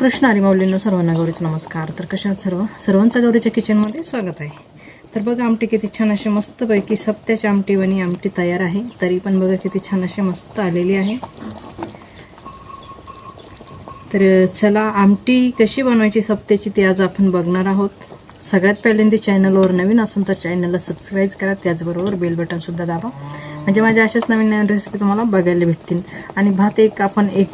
कृष्ण हरी सर्वांना गौरीचा नमस्कार. तर कशा सर्व? सर्वांचं गौरीच्या किचनमध्ये स्वागत आहे. तर बघा आमटी किती छान अशी मस्तपैकी सप्त्याची आमटी वणी आमटी तयार आहे. तरी पण बघा किती छान अशी मस्त आलेली आहे. तर चला आमटी कशी बनवायची सप्त्याची ती आज आपण बघणार आहोत. सगळ्यात पहिल्यांदा चॅनलवर नवीन असेल तर चॅनलला सबस्क्राईब करा. त्याचबरोबर बेल बटनसुद्धा दाबा. म्हणजे माझ्या अशाच नवीन नवीन रेसिपी तुम्हाला बघायला भेटतील. आणि भात एक आपण एक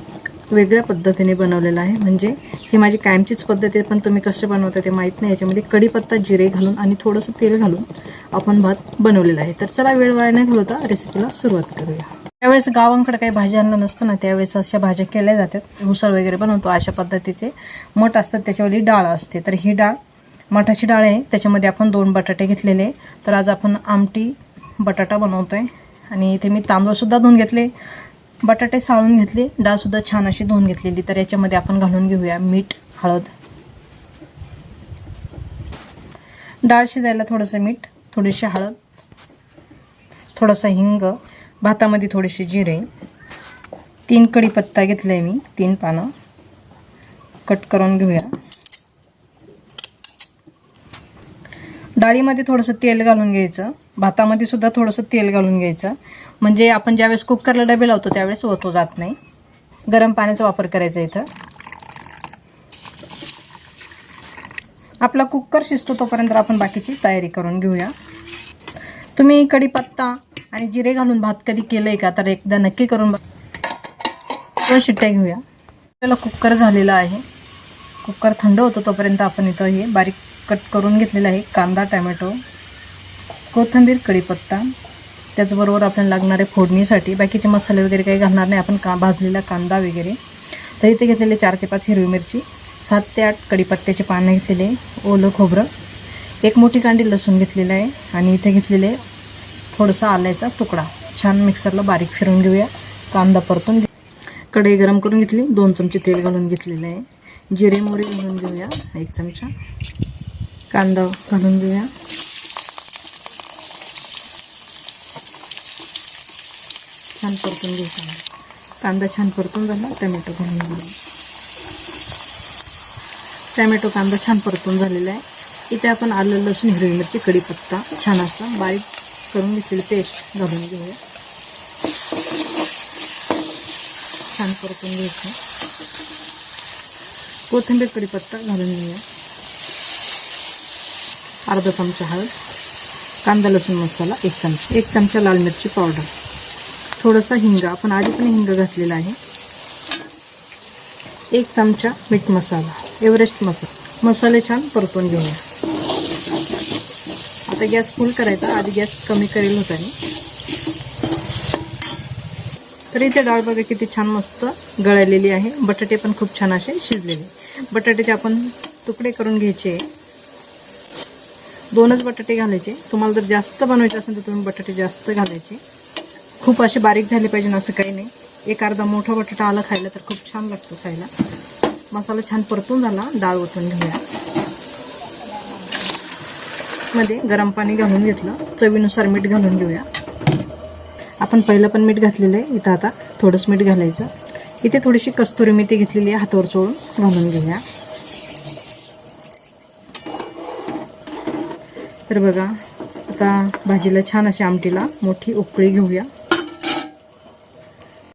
वेगळ्या पद्धतीने बनवलेलं आहे. म्हणजे ही माझी कायमचीच पद्धत आहे पण तुम्ही कसे बनवता ते माहीत नाही. याच्यामध्ये कढीपत्ता जिरे घालून आणि थोडंसं तेल घालून आपण भात बनवलेला आहे. तर चला वेळ वाया नाही घालवता रेसिपीला सुरुवात करूया. त्यावेळेस गावांकडे काही भाज्या आणलं नसतं ना त्यावेळेस अशा भाज्या केल्या जातात. उसळ वगैरे बनवतो अशा पद्धतीचे. मठ असतात त्याच्यावरली डाळ असते. तर ही डाळ मठाची डाळ आहे. त्याच्यामध्ये आपण दोन बटाटे घेतलेले. तर आज आपण आमटी बटाटा बनवतो आहे आणि इथे मी तांदूळसुद्धा धुवून घेतले. बटाटे साळून घेतले डाळसुद्धा छान अशी धुवून घेतलेली. तर याच्यामध्ये आपण घालून घेऊया मीठ हळद. डाळ शिजायला थोडंसं मीठ थोडीशी हळद थोडंसं हिंग भातामध्ये थोडेसे जिरे. तीन कढीपत्ता आहे मी तीन पानं. कट करून घेऊया. डाळीमध्ये थोडंसं तेल घालून घ्यायचं. भातामध्ये सुद्धा थोडंसं तेल घालून घ्यायचं. म्हणजे आपण ज्यावेळेस कुकरला डबे लावतो त्यावेळेस ओतो जात नाही. गरम पाण्याचा वापर करायचा इथं. आपला कुकर शिजतो तोपर्यंत आपण बाकीची तयारी करून घेऊया. तुम्ही कढीपत्ता आणि जिरे घालून भात कधी केलं आहे का? तर एकदा नक्की करून बघ. दोन शिट्ट्या घेऊया. आपल्याला कुकर झालेला आहे. कुकर थंड होतो तोपर्यंत आपण इथं हे बारीक कट करून घेतलेला आहे कांदा टॅमॅटो कोथिंबीर कढीपत्ता. त्याचबरोबर आपल्याला लागणारे फोडणीसाठी. बाकीचे मसाले वगैरे काही घालणार नाही. आपण का भाजलेला कांदा वगैरे. तर इथे घेतलेले चार ते पाच हिरवी मिरची सात ते आठ कढीपत्त्याचे पानं घेतलेले ओलं खोबरं एक मोठी कांडी लसूण घेतलेलं आहे आणि इथे घेतलेले थोडंसं आल्याचा तुकडा. छान मिक्सरला बारीक फिरून घेऊया. कांदा परतून घे कढई गरम करून घेतली. दोन चमचे तेल घालून घेतलेले आहे. जिरे मोहरी घालून घेऊया. एक चमचा. कांदा घालून घेऊया. छान परतून घ्यायचा कांदा. छान परतून झाला टमॅटो घालून देऊया टमॅटो कांदा छान परतून झालेला आहे. इथे आपण आलं लसूण हिरवी मिरची कढीपत्ता छान असा बारीक करून घेतलेली पेस्ट घालून घेऊया. छान परतून घ्यायचं. कोथिंबीर कढीपत्ता घालून घेऊया. अर्धा चमचा हळद कांदा लसूण मसाला एक चमचा एक चमचा लाल मिरची पावडर. थोडासा हिंग आपण आधी पण हिंग घातलेला आहे. एक चमचा मीठ मसाला एव्हरेस्ट मसाला. मसाले छान परतून घेऊया आता गॅस फुल करायचा आधी गॅस कमी करेल होता मी तर इथे डाळ बघा किती छान मस्त गळलेली आहे. बटाटे पण खूप छान असे शिजलेले. बटाट्याचे आपण तुकडे करून घ्यायचे. दोनच बटाटे घालायचे. तुम्हाला जर जास्त बनवायचे असेल तर तुम्ही बटाटे जास्त घालायचे. खूप असे बारीक झाले पाहिजे असं काही नाही. एक अर्धा मोठा बटाटा आला खायला तर खूप छान लागतो खायला. मसाला छान परतून झाला. डाळ ओतून घेऊया. मध्ये गरम पाणी घालून घेतलं. चवीनुसार मीठ घालून घेऊया. आपण पहिलं पण मीठ घातलेलं आहे. इथं आता थोडंसं मीठ घालायचं. इथे थोडीशी कस्तुरी मेथी घेतलेली आहे हातावर चोळून. घालून घेऊया. तर बघा आता भाजीला छान अशी आमटीला मोठी उकळी घेऊया.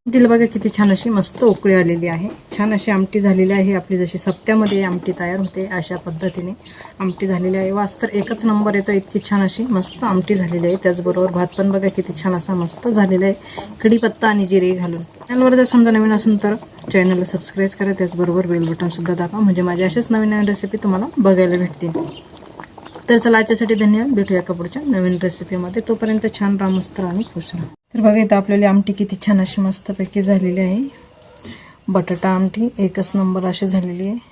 आमटीला बघा किती छान अशी मस्त उकळी आलेली आहे. छान अशी आमटी झालेली आहे. आपली जशी सप्त्यामध्ये आमटी तयार होते अशा पद्धतीने आमटी झालेली आहे. वास तर एकच नंबर येतो इतकी छान अशी मस्त आमटी झालेली आहे. त्याचबरोबर भात पण बघा किती छान असा मस्त झालेला आहे. कढीपत्ता आणि जिरे घालून. चॅनलवर जर समजा नवीन असेल तर चॅनलला सबस्क्राईब करा. त्याचबरोबर बेल बटनसुद्धा दाबा. म्हणजे माझ्या अशाच नवीन नवीन रेसिपी तुम्हाला बघायला भेटतील. तर चला याच्यासाठी धन्यवाद. भेटूया का पुढच्या नवीन रेसिपीमध्ये तोपर्यंत छान राहा मस्त राहा आणि खुश राहा. तर बघा इथं आपल्याला आमटी किती छान अशी मस्तपैकी झालेली आहे. बटाटा आमटी एकच नंबर अशी झालेली आहे.